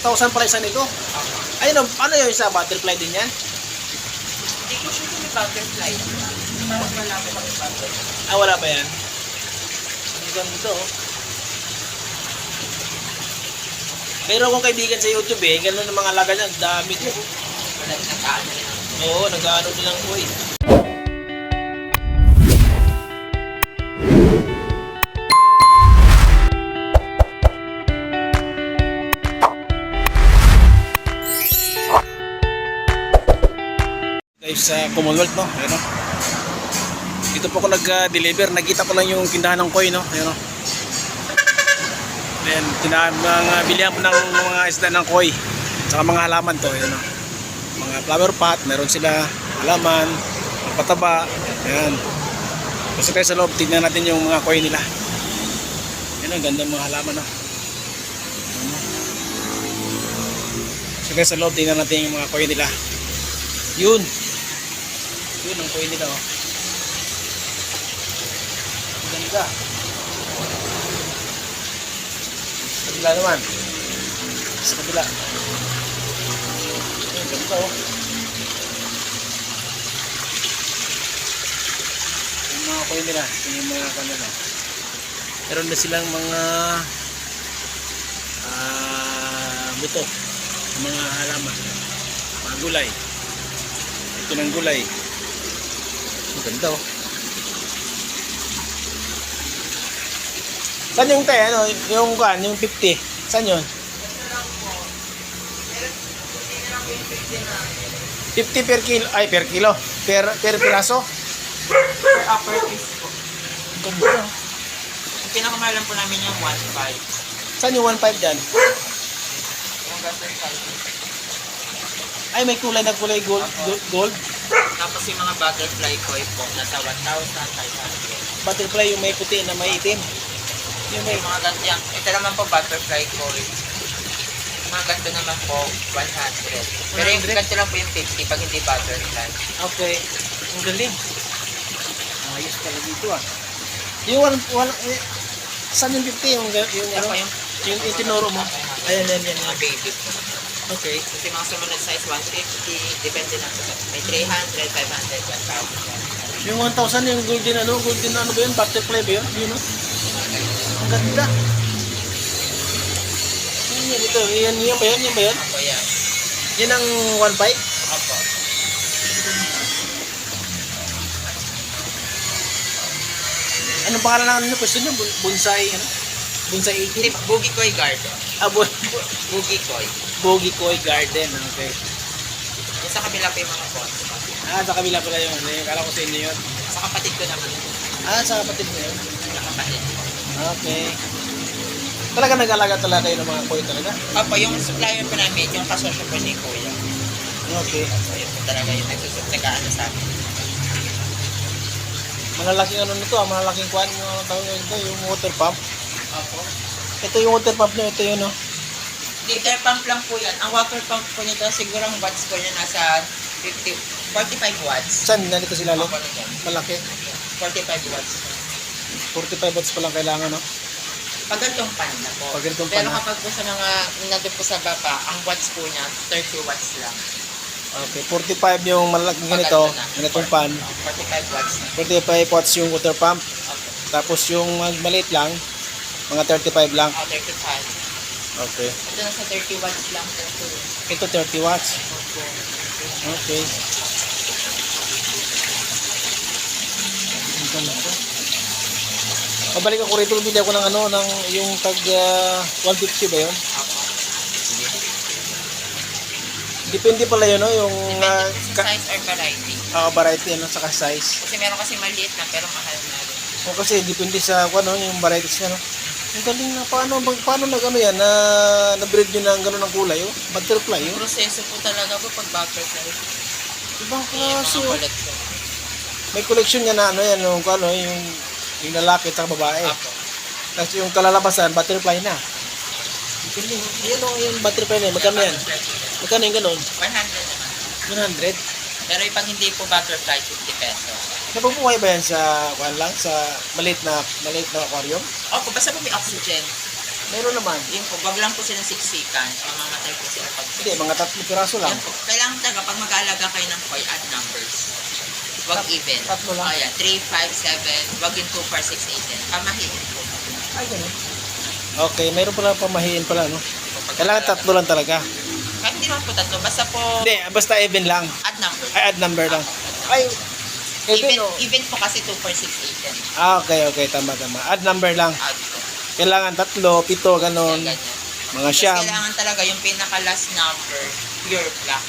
2,000 pala isa nito. Ayun, oh, ano yung isa? Butterfly din yan? Hindi ko sure kung butterfly. Parang wala ko kami butterfly. Ah, wala ba yan? Ang ganito, oh. Pero kung kaibigan sa YouTube eh, ganun ang mga alaga niya, ang dami ko. Wala rin. Oo, nag-ano din ang kuy. Guys, sa Commonwealth, no? Ayan, no? Dito po ako nag-deliver. Nakita ko lang yung tindahan ng koi, no? Ayan, no? Ayan, tindahan, mga bilihan po ng mga isda ng koi. Saka mga halaman to, ayan, no? Mga flower pot, meron sila halaman, pataba, ayan. Kasi tayo sa loob, tignan natin yung mga koi nila. Ayan, ang ganda mga halaman, no? So guys, sa loob, tingnan natin yung mga koi nila. Yun. Yun ang oh. Ang Ganda. Sa kabila naman. Sa kabila. Ayun, ganda, oh. Yung mga koi nila, yung mga kanila. Meron na silang mga ah buto, mga halaman, mga gulay. Ito ng gulay. Ganda oh. Saan yung te, ano, yung kan, yung 50? Saan yun? 50 per kilo, ay per kilo, per, per piraso? Per upper piece po. Ganda oh. Yung po namin yung 1.5. Saan yung 1.5 dyan? Yung. Ay, may kulay na kulay gold, gold. Tapos yung mga butterfly koi po, nasa 1,500. Butterfly yung may puti na may itim. Yung may, Yung mga ganito yan. Ito naman po butterfly koi. Yung mga ganito naman po, 100. Pero yung 100? ganito lang po yung 50 pag hindi butterfly. okay. Ang galing. Ayos pala dito ah. Yung one, one, eh, saan yung 50? Yung, yung, Yan ano, po yung, yung itinuro mo? Ayan, yan, yan. mga baby po. Okay. Kasi mga sumunod size 150, depende na po. May 300, 500, 1,000. Yung 1,000, yung golden ano, golden ano ba yun? Butterfly ba yun? Yun no? Ang ganda. Yan, yan, ito. Yan, yan ba yun? Yan ba yun? Ako yan. Yan ang 1.5? Ako. Anong pangalan ng ano? Pwesto nyo? Bonsai, ano? Bonsai 18? Hindi, Boogie Koi Garden. Ah, Boogie Koi. Bogi Koi Garden. Okay. Yung sa kabila pa yung mga pots. Ah, sa kabila pala yun. Eh, Kala ko sa inyo yun. Sa kapatid ko naman. Ah, sa kapatid mo yun. Sa kapatid. Okay. Talaga nag-alaga talaga kayo ng mga koi talaga? Opo, yung supplier po namin, yung kasosyo po ni Kuya. Okay. So, yun po talaga yung nagsusup, nag-ano sa amin. Malalaking ano nito ah, malalaking kwan yung ano tawag nito, yung water pump. Opo. Ito yung water pump niya, ito yun no. Liter pump lang po yan. Ang water pump po nito, siguro ang watts po niya nasa 50, 45 watts. Saan nandito sila lo? Malaki. 45 watts. 45 watts pa lang kailangan no. Pag ganitong pan na po. Pag ganitong pan Pero na. kapag po sa mga nandun po sa baba, ang watts po niya, 30 watts lang. Okay, 45 yung malalaking Pag ganito, ganito na. ganitong pan. 45 watts na. 45 watts yung water pump. Opo. Tapos yung maliit lang, mga 35 lang. Oh, 35. Okay. Ito nasa 30 watts lang. 30. Ito 30 watts. Opo. Okay. Ang ganda. Pabalik ako rito, bili ako ng ano, ng yung tag ah, 150 ba yun? Opo. Depende pala yun, no? Yung Depende po sa size or variety. ah, variety, ano, saka size. Kasi meron kasi maliit na pero mahal na rin. O kasi depende sa ano, yung varieties niya, no? Ang galing na, paano, bang- paano nag ano yan, na na-breed nyo ng gano'n ng kulay, oh? Butterfly, oh? proseso po talaga po pag butterfly. Ibang klase, oh. May collection niya na ano yan, yung, ano, yung, yung lalaki at babae. Apo. Tapos yung kalalabasan, butterfly na. Galing, oh. Ayan o, yung butterfly na, magkano yan? Magkano yung gano'n? 100 naman. 100? Pero yung pag hindi po butterfly, 50 pesos. Napabuhay ba yan sa, kwan lang, sa maliit na, maliit na aquarium? Opo, basta po may oxygen. Meron naman. Yun po, wag lang po silang siksikan. Mamamatay po sila pag Hindi, mga tatlo piraso lang. Yan po. Kailangan talaga pag mag-aalaga kayo ng koi, add numbers. Wag Tat- even. tatlo lang? Ayan, 3, 5, 7. Wag yung 2, 4, 6, 8, 10. Pamahiin po. Ay, ganun. Okay, meron pala pamahiin pala, no? Pag Kailangan tatlo lang talaga. Kahit hindi naman po tatlo. Basta po Hindi, basta even lang. add numbers. Ay, add number lang. Ay, even, even, even po kasi 2, 4, 6, 8, 10. Ah, okay, okay, tama, tama. Add number lang. Add po. Kailangan tatlo, pito, Yan, ganon. ganyan. Mga siyam. kailangan talaga yung pinaka-last number, pure black.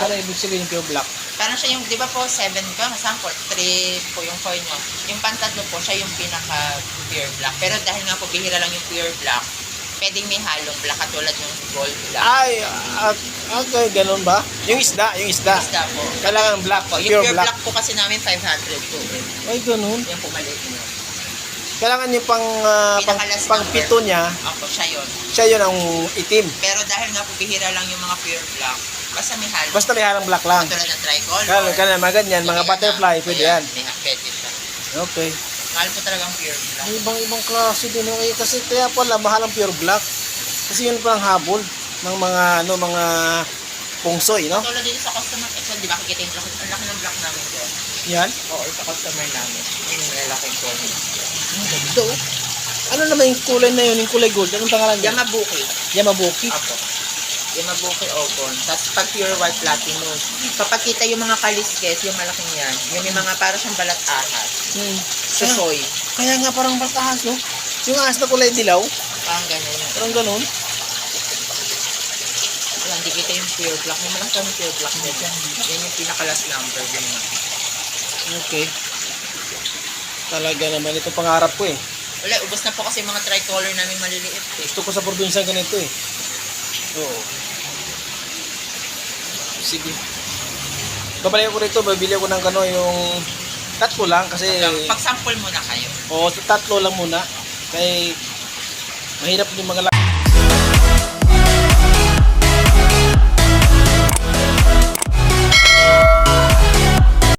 Ano ibig sabihin yung pure black? Parang siya yung, di ba po, 7 ka, sample, 3 po yung coin mo. Yung pantatlo po, siya yung pinaka-pure black. Pero dahil nga po, bihira lang yung pure black, pwedeng may halong black katulad yung gold black. Ay, ah, okay, ganun ba? Yung isda, yung isda. Isda po. Kailangan black, Po, yung pure, pure, black. black. po kasi namin 500 po. eh. Ay, ganun. Yan po maliit mo. Kailangan yung pang, ah, pang, pang number. pito niya, Ako, siya yun. siya yun ang itim. Pero dahil nga po bihira lang yung mga pure black, basta may halo. Basta may harang black lang. Katulad ng tricolor. Kaya, kaya mga ganyan, mga butterfly, pwede yan. May pwede siya. Okay. Mahal po talagang pure black. May ibang ibang klase din okay kasi kaya pala mahal ang pure black. Kasi yun parang habol ng mga ano mga pungsoy, no? Tulad dito sa customer Excel, di ba nakikita yung laki, ang laki ng block namin doon? Yan. Oo, sa customer namin. Yung lalaking coin. Ang ganda oh. Ano naman yung kulay na yun, yung kulay gold? Anong pangalan niya? Yamabuki. Yamabuki. Apo. Yamabuki Obon. Tapos pag pure white platinum. Kapag kita yung mga kaliskes, yung malaking yan, yung may mga para siyang balat ahas. Hmm. Susoy. Kaya nga parang batahas, no? Yung ahas na kulay dilaw, Parang yan. parang ganun. Yan, di kita yung pure black. May malaki kami pure black din. Yan yung pinaka-last number na. Okay. Talaga naman, ito pangarap ko eh. Wala, ubos na po kasi yung mga tricolor namin maliliit eh. Gusto ko sa probinsya ganito eh. Oo. Sige. Babalik ko rito, babili ko ng kano yung tatlo lang kasi Pag-sample muna kayo. o tatlo lang muna. Kay mahirap din mga